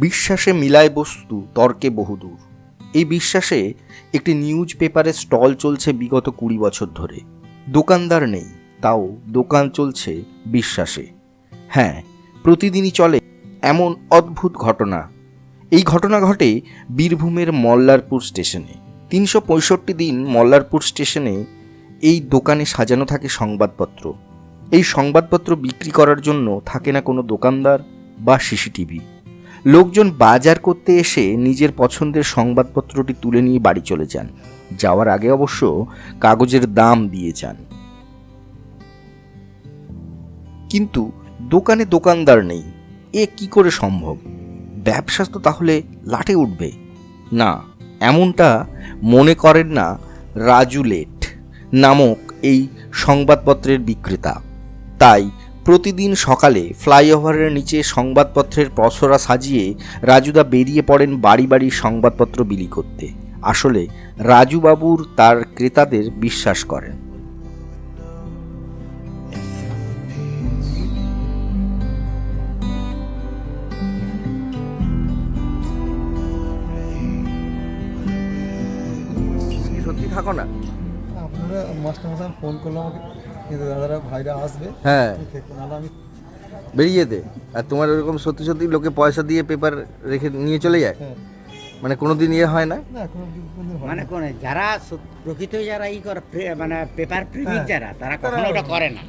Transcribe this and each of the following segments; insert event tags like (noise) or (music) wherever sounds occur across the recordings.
বিশ্বাসে মিলায় বস্তু, তর্কে বহুদূর। এই বিশ্বাসে একটি নিউজ পেপারে স্টল চলছে বিগত কুড়ি বছর ধরে। দোকানদার নেই, তাও দোকান চলছে বিশ্বাসে। হ্যাঁ প্রতিদিনই চলে এমন অদ্ভুত ঘটনা। এই ঘটনা ঘটে বীরভূমের মল্লারপুর স্টেশনে। তিনশো পঁয়ষট্টি দিন মল্লারপুর স্টেশনে এই দোকানে সাজানো থাকে সংবাদপত্র। এই সংবাদপত্র বিক্রি করার জন্য থাকে না কোনো দোকানদার বা সিসিটিভি। লোকজন বাজার করতে এসে নিজের পছন্দের সংবাদপত্রটি তুলে নিয়ে বাড়ি চলে যান। যাওয়ার আগে অবশ্য কাগজের দাম দিয়ে যান। কিন্তু দোকানে দোকানদার নেই। এ কি করে সম্ভব? ব্যবসা তো তাহলে লাটে উঠবে। না, এমনটা মনে করেন না রাজু লেট নামক এই সংবাদপত্রের বিক্রেতা। তাই প্রতিদিন সকালে ফ্লাইওভারের নিচে সংবাদপত্রের পসরা সাজিয়ে রাজুদা বেরিয়ে পড়েন বাড়ি বাড়ি সংবাদপত্র বিলি করতে। আসলে রাজুবাবুর তার ক্রেতাদের বিশ্বাস করেন। সত্যি থাকো না? আপনারা মাস্টার ফোন করল আমাকে কিন্তু দাদারা ভাইরা আসবে। হ্যাঁ। তুমি আমি বেরিয়ে দে। আর তোমার ওরকম সত্যি সত্যি লোকে পয়সা দিয়ে পেপার রেখে নিয়ে চলে যায়? হ্যাঁ। মানে কোনোদিন ইয়ে হয় না। মানে কোন যারা প্রকৃত যারা ই করে মানে পেপার প্রেমিক হ্যাঁ। যারা তারা কখনো ওটা করে না।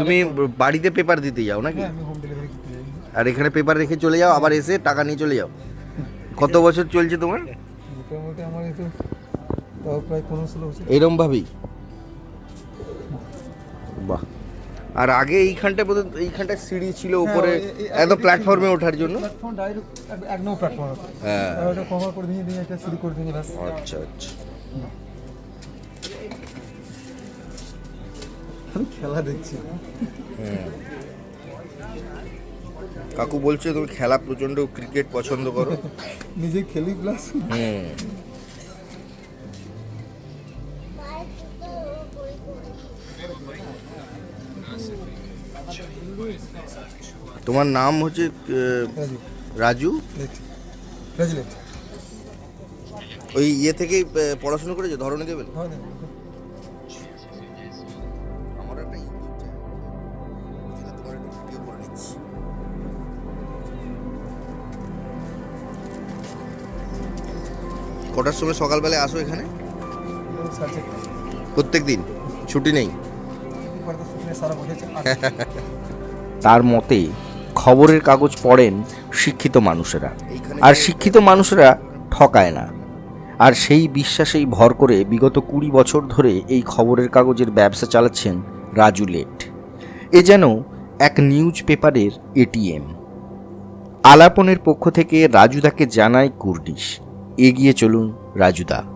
তুমি বাড়িতে পেপার দিতে যাও নাকি? হ্যাঁ আমি হোম ডেলিভারি করতে যাই। আর এখানে পেপার রেখে চলে যাও আবার এসে টাকা নিয়ে চলে যাও। কত বছর চলছে তোমার? মোটামুটি আমার এই তো প্রায় পনেরো ষোলো বছর। এরম ভাবেই? বাহ। আর আগে এইখানটা বোধ এইখানটা সিঁড়ি ছিল উপরে হ্যাঁ, এই- একদম প্ল্যাটফর্মে ওঠার জন্য? হ্যাঁ। আচ্ছা আচ্ছা। আমি খেলা দেখছি কাকু বলছে তুমি খেলা প্রচণ্ড ক্রিকেট পছন্দ করো। (laughs) নিজে খেলি প্লাস হুম তোমার নাম হচ্ছে রাজু? ওই ইয়ে থেকেই পড়াশোনা করেছ? ধরনে দেবেন? নিচ্ছি। কটার সময় সকালবেলায় আসো এখানে? প্রত্যেক দিন? ছুটি নেই? (laughs) তার মতে খবরের কাগজ পড়েন শিক্ষিত মানুষেরা। আর শিক্ষিত মানুষেরা ঠকায় না। আর সেই বিশ্বাসেই ভর করে বিগত কুড়ি বছর ধরে এই খবরের কাগজের ব্যবসা চালাচ্ছেন রাজু লেট। এ যেন এক নিউজ পেপারের এটিএম। আলাপনের পক্ষ থেকে রাজুদাকে জানায় কুর্নিশ এগিয়ে চলুন রাজুদা।